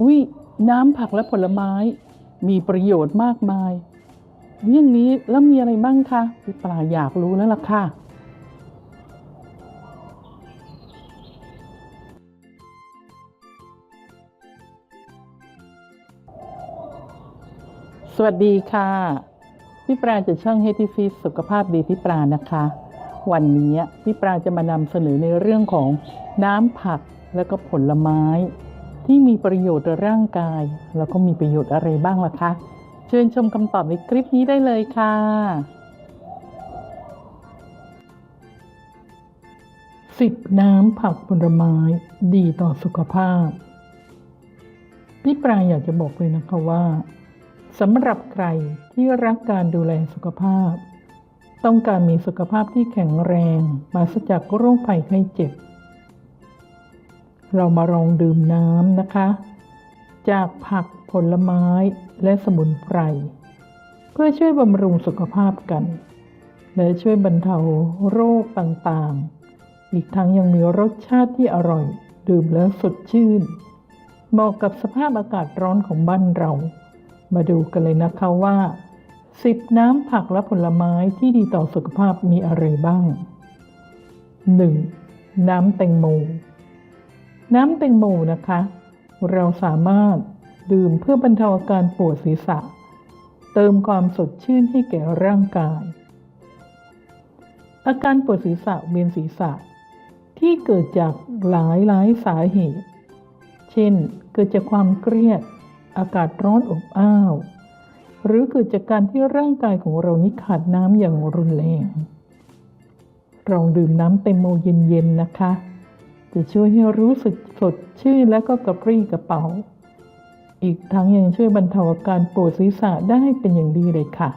อุ้ยน้ำผักและผลไม้ มีประโยชน์มากมายเรื่องนี้แล้วมีอะไรบ้างคะพี่ปลาอยากรู้แล้วล่ะค่ะ สวัสดีค่ะ พี่ปราจากช่อง h e a l t y Fit สุขภาพดีพี่ปรานะคะ วันนี้พี่ปราจะมานำเสนอในเรื่องของน้ำผักและก็ผลไม้ ที่มีประโยชน์ต่อร่างกาย แล้วก็มีประโยชน์อะไรบ้างล่ะคะ เชิญชมคำตอบในคลิปนี้ได้เลยค่ะ สิบน้ำผักผลไม้ดีต่อสุขภาพ พี่ปรายอยากจะบอกเลยนะคะว่าสำหรับใครที่รักการดูแลสุขภาพ ต้องการมีสุขภาพที่แข็งแรงปราศจากโรคภัยไข้เจ็บ เรามาลองดื่มน้ำนะคะ จากผักผลไม้และสมุนไพร เพื่อช่วยบำรุงสุขภาพกัน และช่วยบรรเทาโรคต่างๆ อีกทั้งยังมีรสชาติที่อร่อย ดื่มแล้วสดชื่น เหมาะกับสภาพอากาศร้อนของบ้านเรา มาดูกันเลยนะคะว่า10น้ำผักและผลไม้ที่ดีต่อสุขภาพมีอะไรบ้าง 1. น้ำแตงโม น้ำแตงโมนะคะ เราสามารถดื่มเพื่อบรรเทาอาการปวดศีรษะ เติมความสดชื่นให้แก่ร่างกาย อาการปวดศีรษะเวียนศีรษะ ที่เกิดจากหลายหลายสาเหตุ เช่น เกิดจากความเครียด อากาศร้อนอบอ้าว หรือเกิดจากการที่ร่างกายของเรานี้ขาดน้ำอย่างรุนแรงลองดื่มน้ำเต็มโมเย็นๆนะคะ จะช่วยให้รู้สึกสดชื่นและก็กระปรี้กระเป๋า อีกทั้งยังช่วยบรรเทาอาการปวดศีรษะได้เป็นอย่างดีเลยค่ะ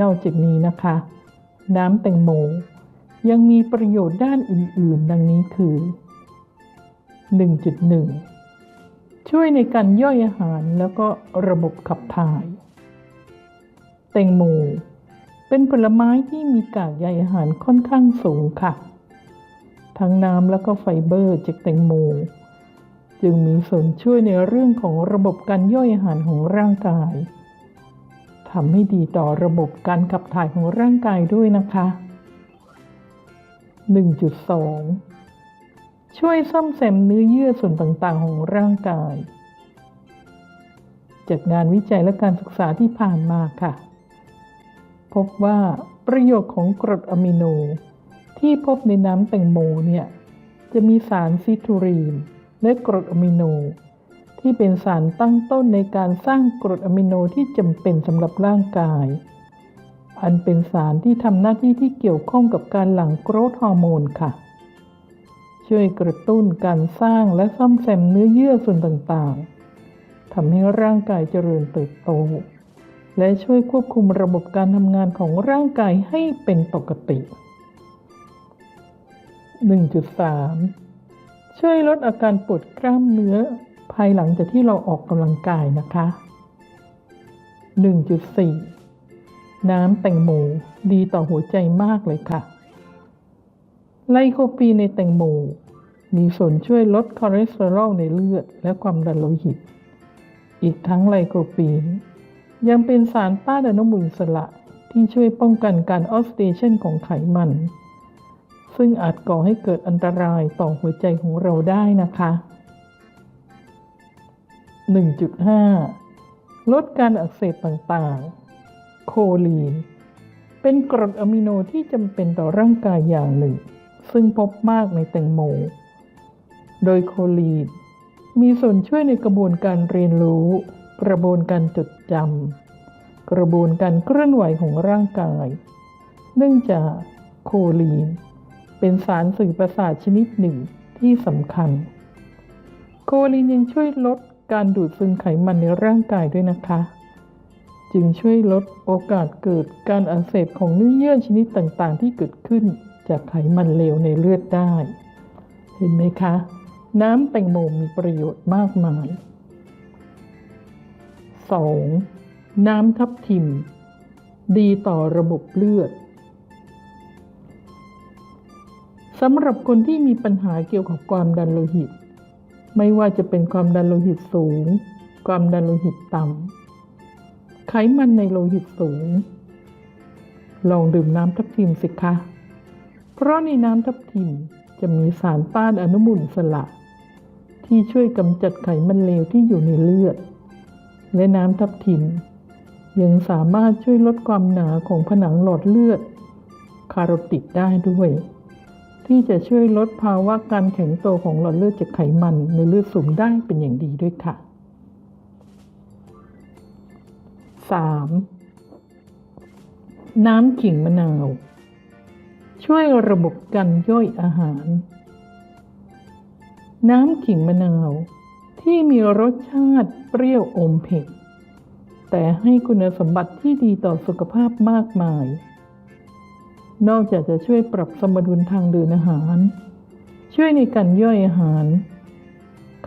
นอกจากนี้นะคะ น้ำแตงโมยังมีประโยชน์ด้านอื่น ๆ ดังนี้คือ 1.1 ช่วยในการย่อยอาหารแล้วก็ระบบขับถ่าย แตงโมเป็นผลไม้ที่มีกากใยอาหารค่อนข้างสูงค่ะ ทั้งน้ำแล้วก็ไฟเบอร์จากแตงโม จึงมีส่วนช่วยในเรื่องของระบบการย่อยอาหารของร่างกายทำให้ดีต่อระบบการขับถ่ายของร่างกายด้วยนะคะ 1.2 ช่วยซ่อมแซมเนื้อเยื่อส่วนต่างๆ ของร่างกาย จากงานวิจัยและการศึกษาที่ผ่านมาค่ะ พบว่าประโยชน์ของกรดอะมิโน ที่พบในน้ำแตงโมเนี่ยจะมีสารซิทูรีน และกรดอะมิโน ที่เป็นสารตั้งต้นในการสร้างกรดอะมิโนที่จำเป็นสำหรับร่างกาย อันเป็นสารที่ทำหน้าที่ที่เกี่ยวข้องกับการหลั่งโกรทฮอร์โมนค่ะ ช่วยกระตุ้นการสร้างและซ่อมแซมเนื้อเยื่อส่วนต่างๆทำให้ร่างกายเจริญเติบโต และช่วยควบคุมระบบการทำงานของร่างกายให้เป็นปกติ 1.3 ช่วยลดอาการปวดกล้ามเนื้อภายหลังจากที่เราออกกำลังกายนะคะ 1.4 น้ำแตงโมดีต่อหัวใจมากเลยค่ะ ไลโคปีนในแตงโมมีส่วนช่วยลดคอเลสเตอรอลในเลือด และความดันโลหิต อีกทั้งไลโคปีน ยังเป็นสารต้านอนุมูลอิสระที่ช่วยป้องกันการออกซิเดชันของไขมัน ซึ่งอาจก่อให้เกิดอันตรายต่อหัวใจของเราได้นะคะ 1.5 ลดการอักเสบต่างๆ โคลีน เป็นกรดอะมิโนที่จำเป็นต่อร่างกายอย่างหนึ่ง ซึ่งพบมากในแตงโม โดยโคลีน มีส่วนช่วยในกระบวนการเรียนรู้ กระบวนการจดจำ กระบวนการเคลื่อนไหวของร่างกาย เนื่องจากโคลีน เป็นสารสื่อประสาทชนิดหนึ่งที่สำคัญ โคลีนยังช่วยลดการดูดซึมไขมันในร่างกายด้วยนะคะ จึงช่วยลดโอกาสเกิดการอักเสบของเนื้อเยื่อชนิดต่างๆ ที่เกิดขึ้นจากไขมันเลวในเลือดได้ เห็นไหมคะ น้ำแตงโมมีประโยชน์มากมาย 2. น้ำทับทิม ดีต่อระบบเลือด สำหรับคนที่มีปัญหาเกี่ยวกับความดันโลหิต ไม่ว่าจะเป็นความดันโลหิตสูง ความดันโลหิตต่ำไขมันในโลหิตสูง ลองดื่มน้ำทับทิมสิคะ เพราะในน้ำทับทิมจะมีสารต้านอนุมูลอิสระ ที่ช่วยกำจัดไขมันเลวที่อยู่ในเลือด และน้ำทับทิม ยังสามารถช่วยลดความหนาของผนังหลอดเลือด คาโรติดได้ด้วย ที่จะช่วยลดภาวะการแข็งตัวของหลอดเลือดจากไขมันในเลือดสูงได้เป็นอย่างดีด้วยค่ะ 3. น้ำขิงมะนาว ช่วยระบบการย่อยอาหาร น้ำขิงมะนาว ที่มีรสชาติเปรี้ยวอมเผ็ดแต่ให้คุณสมบัติที่ดีต่อสุขภาพมากมาย นอกจากจะช่วยปรับสมดุลทางเดินอาหาร ช่วยในการย่อยอาหาร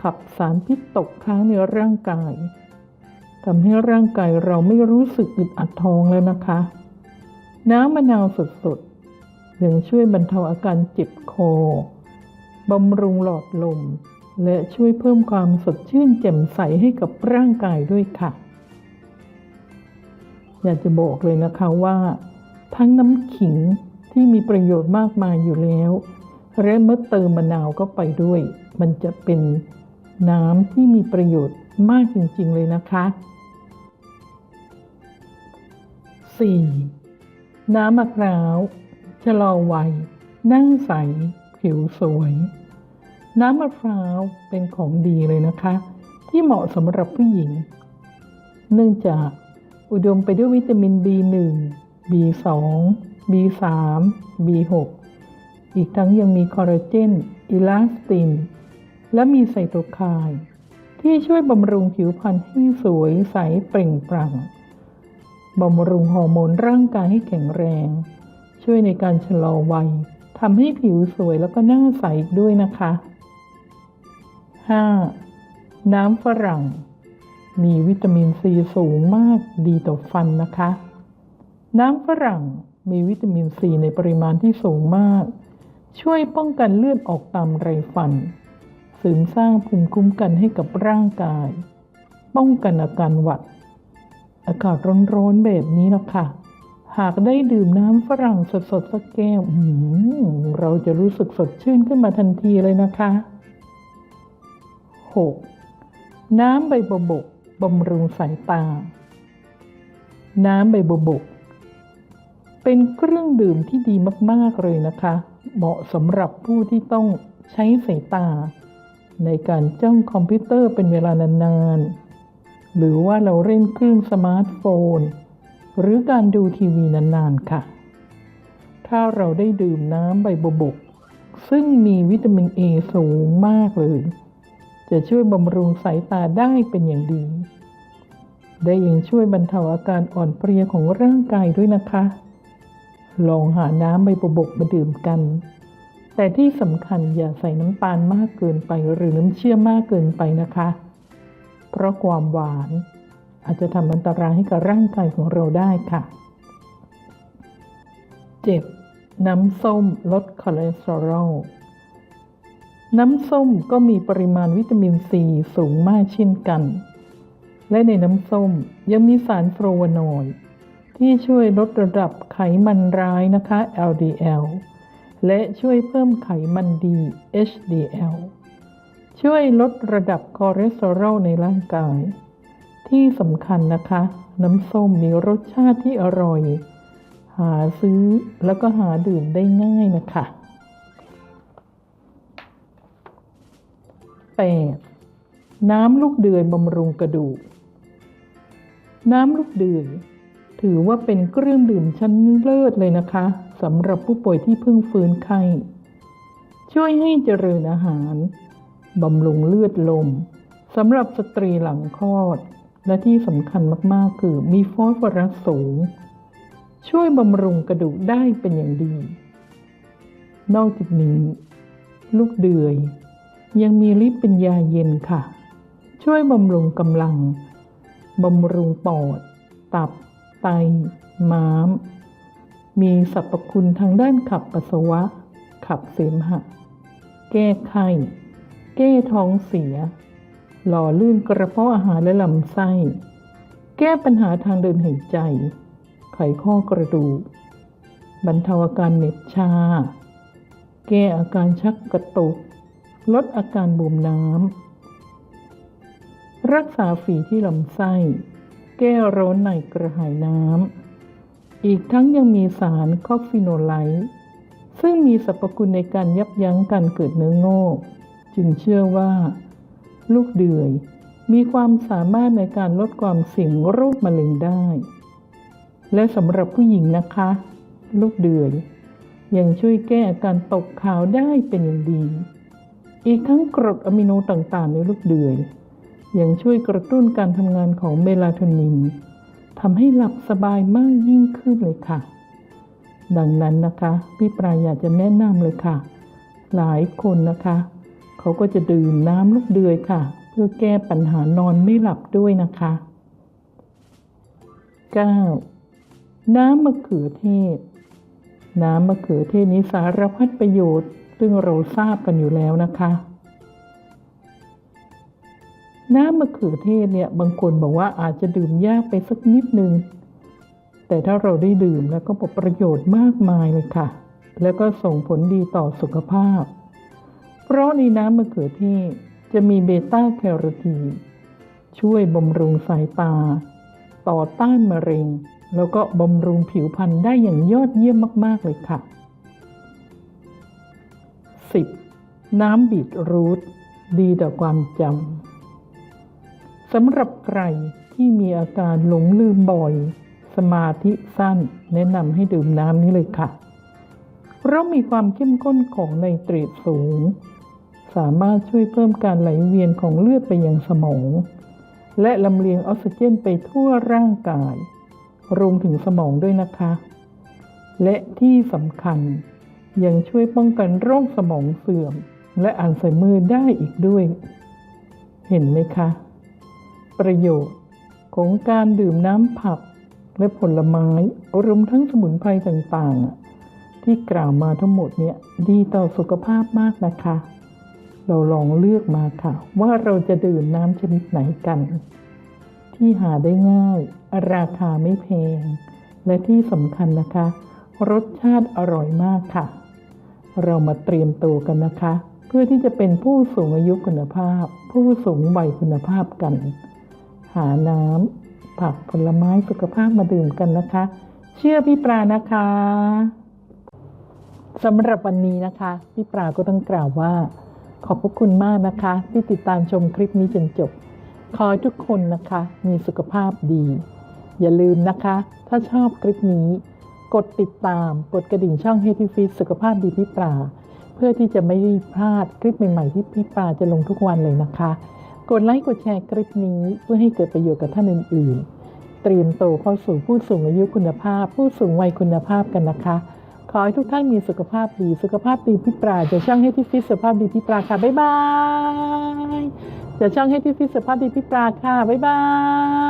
ขับสารพิษตกค้างในร่างกายทำให้ร่างกายเราไม่รู้สึกอึดอัดท้องแล้วนะคะ น้ำมะนาวสดๆยังช่วยบรรเทาอาการเจ็บคอบำรุงหลอดลม และช่วยเพิ่มความสดชื่นแจ่มใสให้กับร่างกายด้วยค่ะ อยากจะบอกเลยนะคะว่า ทั้งน้ำขิงที่มีประโยชน์มากมายอยู่แล้ว และเมื่อเติมมะนาวก็ไปด้วย มันจะเป็นน้ำที่มีประโยชน์มากจริง ๆ เลยนะคะ 4. น้ำมะพร้าวชะลอวัย นั่งใส ผิวสวย น้ำมะพร้าวเป็นของดีเลยนะคะ ที่เหมาะสำหรับผู้หญิง เนื่องจากอุดมไปด้วยวิตามิน B1 B2 B3 B6 อีกทั้งยังมีคอลลาเจนอิลาสติน และมีไซโตไคน์ที่ช่วยบำรุงผิวพรรณให้สวยใสเปล่งปลั่งบำรุงฮอร์โมนร่างกายให้แข็งแรง ช่วยในการชะลอวัยทำให้ผิวสวยแล้วก็หน้าใสอีกด้วยนะคะ 5. น้ำฝรั่ง มีวิตามินซีสูงมากดีต่อฟันนะคะ น้ำฝรั่งมีวิตามินซีในปริมาณที่สูงมาก ช่วยป้องกันเลือดออกตามไรฟัน เสริมสร้างภูมิคุ้มกันให้กับร่างกาย ป้องกันอาการหวัด อากาศร้อนๆแบบนี้นะคะหากได้ดื่มน้ำฝรั่งสดๆสักแก้วหือเราจะรู้สึกสดชื่นขึ้นมาทันทีเลยนะคะ 6. น้ำใบบบกบำรุงสายตา น้ำใบบบก เป็นเครื่องดื่มที่ดีมาก ๆ เลยนะคะ เหมาะสำหรับผู้ที่ต้องใช้สายตา ในการจ้องคอมพิวเตอร์เป็นเวลานาน ๆ หรือว่าเราเล่นเครื่องสมาร์ทโฟน หรือการดูทีวีนาน ๆ ค่ะ ถ้าเราได้ดื่มน้ำใบบบก ซึ่งมีวิตามินเอสูงมากเลย จะช่วยบำรุงสายตาได้เป็นอย่างดี ได้ยังช่วยบรรเทาอาการอ่อนเพลียของร่างกายด้วยนะคะ ลองหาน้ำใบบกมาดื่มกัน แต่ที่สำคัญอย่าใส่น้ำตาลมากเกินไปหรือน้ำเชื่อมมากเกินไปนะคะ เพราะความหวานอาจจะทำอันตรายให้กับร่างกายของเราได้ค่ะ 7. น้ำส้มลดคอเลสเตอรอลน้ำส้มก็มีปริมาณวิตามินซีสูงมากเช่นกัน และในน้ำส้มยังมีสารโฟลวานอยด์ ที่ช่วยลดระดับไขมันร้ายนะคะ LDL และช่วยเพิ่มไขมันดี HDL ช่วยลดระดับคอเลสเตอรอลในร่างกาย ที่สำคัญนะคะ น้ำส้มมีรสชาติที่อร่อย หาซื้อแล้วก็หาดื่มได้ง่ายนะคะ 8. น้ำลูกเดือยบำรุงกระดูก น้ำลูกเดือย ถือว่าเป็นเครื่องดื่มชั้นเลิศเลยนะคะสำหรับผู้ป่วยที่เพิ่งฟื้นไข้ ช่วยให้เจริญอาหารบำรุงเลือดลมสำหรับสตรีหลังคลอด และที่สำคัญมากๆ คือมีฟอสฟอรัสสูง ช่วยบำรุงกระดูกได้เป็นอย่างดี นอกจากนี้ ลูกเดือย ยังมีฤทธิ์เป็นยาเย็นค่ะ ช่วยบำรุงกำลังบำรุงปอด ตับ ไต ม้าม มีสรรพคุณทางด้านขับปัสสาวะ ขับเสมหะ แก้ไข้ แก้ท้องเสีย หล่อลื่นกระเพาะอาหารและลำไส้ แก้ปัญหาทางเดินหายใจ ไขข้อกระดูก บรรเทาอาการเหน็บชา แก้อาการชักกระตุก ลดอาการบวมน้ำรักษาฝีที่ลำไส้ แก้ร้อนในกระหายน้ำ อีกทั้งยังมีสารคอฟฟิโนไลท์ซึ่งมีสรรพคุณในการยับยั้งการเกิดเนื้องอก จึงเชื่อว่า ลูกเดือย มีความสามารถในการลดความเสี่ยงโรคมะเร็งได้ และสำหรับผู้หญิงนะคะ ลูกเดือย ยังช่วยแก้อาการตกขาวได้เป็นอย่างดี อีกทั้งกรดอะมิโนต่างๆในลูกเดือย ยังช่วยกระตุ้นการทำงานของเมลาโทนินทำให้หลับสบายมากยิ่งขึ้นเลยค่ะ ดังนั้นนะคะ พี่ปลาอยากจะแนะนำเลยค่ะ หลายคนนะคะ เขาก็จะดื่มน้ำลูกเดือยค่ะ เพื่อแก้ปัญหานอนไม่หลับด้วยนะคะ 9. น้ำมะเขือเทศ น้ำมะเขือเทศนี้สารพัดประโยชน์ ซึ่งเราทราบกันอยู่แล้วนะคะ น้ำมะเขือเทศเนี่ยบางคนบอกว่าอาจจะดื่มยากไปสักนิดนึง แต่ถ้าเราได้ดื่มแล้วก็บอกประโยชน์มากมายเลยค่ะ แล้วก็ส่งผลดีต่อสุขภาพ เพราะในน้ำมะเขือเทศจะมีเบต้าแคโรทีนช่วยบำรุงสายตา ต่อต้านมะเร็ง แล้วก็บำรุงผิวพรรณได้อย่างยอดเยี่ยมมาก ๆ เลยค่ะ 10. น้ำบีทรูทดีต่อความจำ สำหรับใครที่มีอาการหลงลืมบ่อย สมาธิสั้นแนะนำให้ดื่มน้ำนี้เลยค่ะ เพราะมีความเข้มข้นของไนเตรตสูง สามารถช่วยเพิ่มการไหลเวียนของเลือดไปยังสมอง และลำเลียงออกซิเจนไปทั่วร่างกาย รวมถึงสมองด้วยนะคะ และที่สำคัญยังช่วยป้องกันโรคสมองเสื่อม และอัลไซเมอร์ได้อีกด้วย เห็นไหมคะ ประโยชน์ของการดื่มน้ำผักและผลไม้รวมทั้งสมุนไพรต่างๆ ที่กล่าวมาทั้งหมดเนี่ยดีต่อสุขภาพมากนะคะ เราลองเลือกมาค่ะ ว่าเราจะดื่มน้ำชนิดไหนกัน ที่หาได้ง่าย ราคาไม่แพง และที่สำคัญนะคะ รสชาติอร่อยมากค่ะ เรามาเตรียมตัวกันนะคะ เพื่อที่จะเป็นผู้สูงอายุคุณภาพ ผู้สูงวัยคุณภาพกัน หาน้ำผักผลไม้สุขภาพมาดื่มกันนะคะ เชื่อพี่ปลานะคะสำหรับวันนี้นะคะ พี่ปลาก็ต้องกล่าวว่า ขอบพระคุณมากนะคะ ที่ติดตามชมคลิปนี้จนจบ ขอให้ทุกคนนะคะ มีสุขภาพดี อย่าลืมนะคะ ถ้าชอบคลิปนี้ กดติดตาม กดกระดิ่งช่อง h e a l t h Fit สุขภาพดีพี่ปลาเพื่อที่จะไม่พลาดคลิปใหม่ๆที่พี่ปลาจะลงทุกวันเลยนะคะ กดไลค์กดแชร์คลิปนี้เพื่อให้เกิดประโยชน์กับท่านอื่น ๆ เตรียมโตเข้าสู่ผู้สูงอายุคุณภาพ ผู้สูงวัยคุณภาพกันนะคะ ขอให้ทุกท่านมีสุขภาพดี สุขภาพดีพี่ปลาจะช่างให้ที่ฟิตสุขภาพดีพี่ปลาค่ะบ๊ายบายจะช่างให้ที่ฟิตสุขภาพดีพี่ปลาค่ะบ๊ายบาย